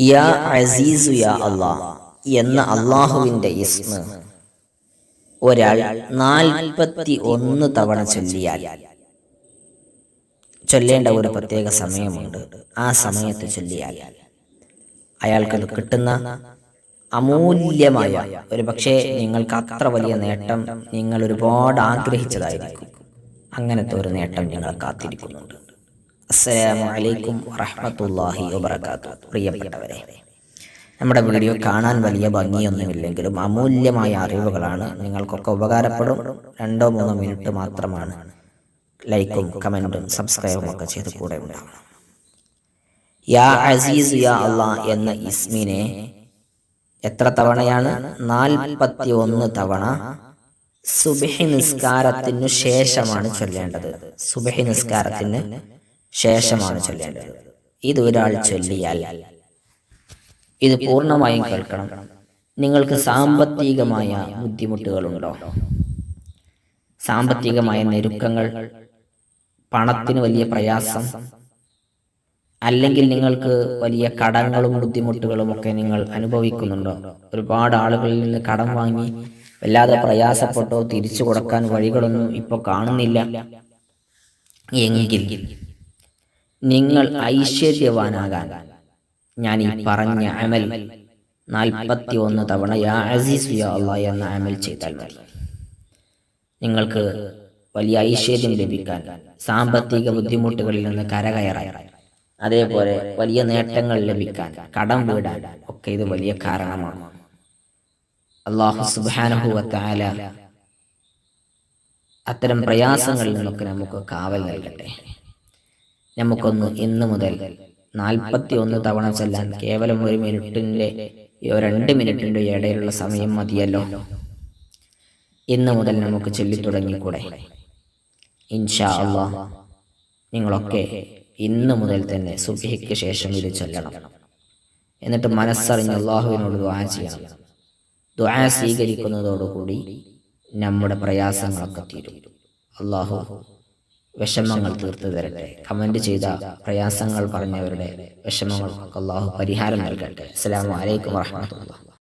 യാ അസീസു യാ അള്ളാ എന്ന അള്ളാഹുവിന്റെ ഇസ്മ. ഒരാൾ നാൽപ്പത്തി ഒന്ന് തവണ ചൊല്ലിയാൽ. ചൊല്ലേണ്ട ഒരു പ്രത്യേക സമയമുണ്ട്. ആ സമയത്ത് ചൊല്ലിയാൽ. അയാൾക്കത് കിട്ടുന്ന അമൂല്യമായ ഒരു പക്ഷേ നിങ്ങൾക്ക് അത്ര വലിയ നേട്ടം നിങ്ങൾ ഒരുപാട് ആഗ്രഹിച്ചതായിരിക്കും. അങ്ങനത്തെ ഒരു നേട്ടം ഞങ്ങൾ കാത്തിരിക്കുന്നുണ്ട്. അസ്സലാമു അലൈക്കും വറഹ്മത്തുള്ളാഹി വബറകാതുഹു. പ്രിയപ്പെട്ടവരെ നമ്മുടെ വീഡിയോ കാണാൻ വലിയ ഭംഗിയൊന്നുമില്ലെങ്കിലും അമൂല്യമായ അറിവുകളാണ് നിങ്ങൾക്കൊക്കെ ഉപകാരപ്പെടും. രണ്ടോ മൂന്നോ മിനിറ്റ് മാത്രമാണ് ലൈക്കും കമന്റും സബ്സ്ക്രൈബും ഒക്കെ ചെയ്ത് കൂടെ ഉണ്ടാവണം. യാ അസീസ് യാ അള്ളാ എന്ന ഇസ്മിനെ എത്ര തവണയാണ്? നാൽപ്പത്തി ഒന്ന് തവണ സുബഹി നിസ്കാരത്തിനു ശേഷമാണ് ചൊല്ലേണ്ടത്. സുബഹി നിസ്കാരത്തിന് ശേഷമാണ് ചൊല്ലേണ്ടത്. ഇത് ഒരാൾ ചൊല്ലിയാൽ ഇത് പൂർണമായും കേൾക്കണം. നിങ്ങൾക്ക് സാമ്പത്തികമായ ബുദ്ധിമുട്ടുകളുണ്ടോ? സാമ്പത്തികമായ ഞെരുക്കങ്ങൾ പണത്തിന് വലിയ പ്രയാസം അല്ലെങ്കിൽ നിങ്ങൾക്ക് വലിയ കടങ്ങളും ബുദ്ധിമുട്ടുകളും ഒക്കെ നിങ്ങൾ അനുഭവിക്കുന്നുണ്ടോ? ഒരുപാട് ആളുകളിൽ നിന്ന് കടം വാങ്ങി വല്ലാതെ പ്രയാസപ്പെട്ടോ തിരിച്ചു കൊടുക്കാൻ വഴികളൊന്നും ഇപ്പോൾ കാണുന്നില്ല. എങ്കിൽ നിങ്ങൾ ഐശ്വര്യവാനാകാൻ. ഞാൻ ഈ പറഞ്ഞ അമൽ നാൽപ്പത്തി ഒന്ന് തവണ യാ അസീസ് യാ അള്ളാ എന്ന അമൽ ചെയ്താൽ മതി. നിങ്ങൾക്ക് വലിയ ഐശ്വര്യം ലഭിക്കാൻ സാമ്പത്തിക ബുദ്ധിമുട്ടുകളിൽ നിന്ന് കരകയറാൻ അതേപോലെ വലിയ നേട്ടങ്ങൾ ലഭിക്കാൻ കടം വീടാൻ ഒക്കെ ഇത് വലിയ കാരണമാണ്. അള്ളാഹു സുബാനുഭവത്തായ അത്തരം പ്രയാസങ്ങളിൽ നിന്നൊക്കെ നമുക്ക് കാവൽ നൽകട്ടെ. നമുക്കൊന്ന് ഇന്ന് മുതൽ നാൽപ്പത്തി ഒന്ന് തവണ ചെല്ലാൻ കേവലം ഒരു മിനിറ്റിന്റെ രണ്ട് മിനിറ്റിന്റെ ഇടയിലുള്ള സമയം മതിയല്ലോ. ഇന്ന് മുതൽ നമുക്ക് ചൊല്ലിത്തുടങ്ങിക്കൂടെ? ഇൻഷാ അള്ളാ നിങ്ങളൊക്കെ ഇന്ന് മുതൽ തന്നെ സുബിഹിക്ക് ശേഷം ഇത് ചൊല്ലണം. എന്നിട്ട് മനസ്സറിഞ്ഞ് അള്ളാഹുവിനോട് ദ്വാ ചെയ്യണം. ദ്വാ സ്വീകരിക്കുന്നതോടുകൂടി നമ്മുടെ പ്രയാസങ്ങളൊക്കെ തീരും. അള്ളാഹു വിഷമങ്ങൾ തീർത്തു തരട്ടെ കമന്റ് ചെയ്ത പ്രയാസങ്ങൾ പറഞ്ഞവരുടെ വിഷമങ്ങൾക്കൊക്കെ അള്ളാഹു പരിഹാരം നൽകട്ടെ. അസ്സാം വലൈക്കും വാഹമത്തുള്ള